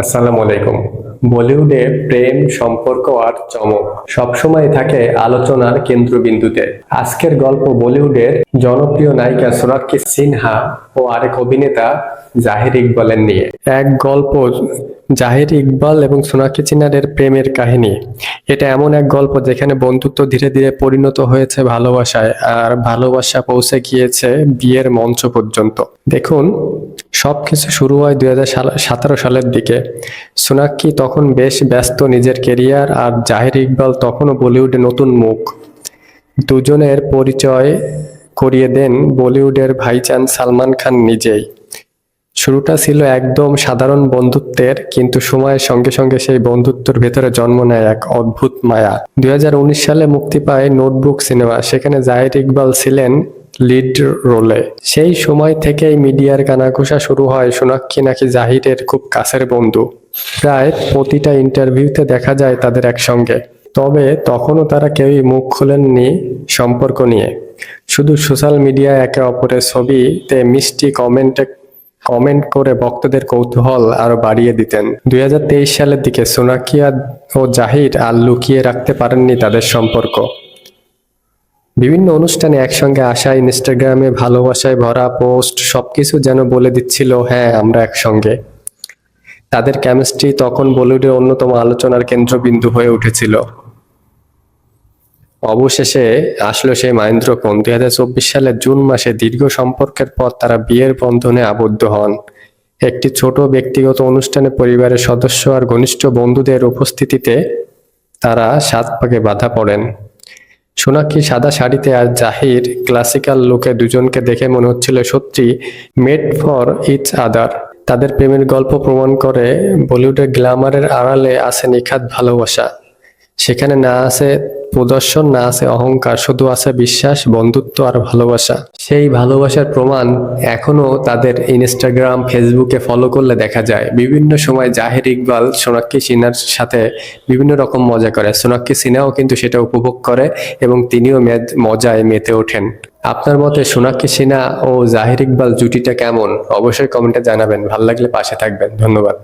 আসসালামু আলাইকুম। বলিউডে প্রেম, সম্পর্ক আর চমক সবসময় থাকে আলোচনার কেন্দ্রবিন্দুতে। আজকের গল্প বলিউডের জনপ্রিয় নায়িকা সোনাক্ষী সিনহা ও আরেক অভিনেতা জাহির ইকবালের নিয়ে। এক গল্প জাহির ইকবাল এবং সোনাক্ষী সিনহার প্রেমের কাহিনী। এটা এমন এক গল্প যেখানে বন্ধুত্ব ধীরে ধীরে পরিণত হয়েছে ভালোবাসায় আর ভালোবাসা পৌঁছে গিয়েছে বিয়ের মঞ্চ পর্যন্ত। দেখুন, সবকিছু শুরু হয় দুই হাজার সতেরো সালের দিকে। সোনাক্ষী তখন বেশ ব্যস্ত নিজের কেরিয়ার আর জাহির ইকবাল তখনও বলিউডে নতুন মুখ। দুজনের পরিচয় করিয়ে দেন বলিউডের ভাইচান সালমান খান নিজেই। শুরুটা ছিল একদম সাধারণ বন্ধুত্বের, কিন্তু সময়ের সঙ্গে সঙ্গে সেই বন্ধুত্বের ভেতরে জন্ম নেয় এক অদ্ভুত মায়া। দু হাজার উনিশ সালে মুক্তি পায় নোটবুক সিনেমা, সেখানে জাহির ইকবাল ছিলেন লিড রোলে। সেই সময় থেকেই মিডিয়ার কানাঘুষা শুরু হয় সোনাক্ষী নাকি জাহিরের খুব কাছের বন্ধু। প্রায় প্রতিটা ইন্টারভিউতে দেখা যায় তাদের একসঙ্গে। তবে তখনও তারা কেউই মুখ খোলেননি সম্পর্ক নিয়ে। শুধু সোশ্যাল মিডিয়ায় একে অপরের ছবিতে মিষ্টি কমেন্টে, কমেন্ট করে ভক্তদের কৌতূহল আরও বাড়িয়ে দিতেন। দুই হাজার তেইশ সালের দিকে সোনাকিয়া ও জাহির আর লুকিয়ে রাখতে পারেননি তাদের সম্পর্ক। বিভিন্ন অনুষ্ঠানে একসঙ্গে আসা, ইনস্টাগ্রামে ভালোবাসায় ভরা পোস্ট সবকিছু যেন বলে দিচ্ছিল হ্যাঁ আমরা একসঙ্গে। তাদের কেমিস্ট্রি তখন বলিউডের অন্যতম আলোচনার কেন্দ্রবিন্দু হয়ে উঠেছিল। অবশেষে আসলো সেই মহেন্দ্রক্ষণ। দুই হাজার চব্বিশ সালের জুন মাসে দীর্ঘ সম্পর্কের পর তারা বিয়ের বন্ধনে আবদ্ধ হন। একটি ছোট ব্যক্তিগত অনুষ্ঠানে পরিবারের সদস্য আর ঘনিষ্ঠ বন্ধুদের উপস্থিতিতে তারা সাত পাকে বাধা পড়েন। সোনাক্ষী সাদা শাড়িতে আর জাহির ক্লাসিক্যাল লুকে দুজনকে দেখে মনে হচ্ছিল সত্যি মেড ফর ইচ আদার তাদের প্রেমের গল্প প্রমাণ করে বলিউডের গ্ল্যামারের আড়ালে আছে নিখাত ভালোবাসা। সেখানে না আছে প্রদর্শন, না আছে অহংকার, শুধু আছে বিশ্বাস, বন্ধুত্ব আর ভালোবাসা। সেই ভালোবাসার প্রমাণ এখনও তাদের ইনস্টাগ্রাম, ফেসবুকে ফলো করলে দেখা যায়। বিভিন্ন সময় জাহির ইকবাল, সোনাক্ষী সিনহার সাথে বিভিন্ন রকম মজা করে। সোনাক্ষী সিনহাও কিন্তু সেটা উপভোগ করে এবং তিনিও মজায় মেতে ওঠেন। আপনার মতে সোনাক্ষী সিনহা ও জাহির ইকবাল জুটিটা কেমন? অবশ্যই কমেন্টে জানাবেন। ভালো লাগলে পাশে থাকবেন। ধন্যবাদ।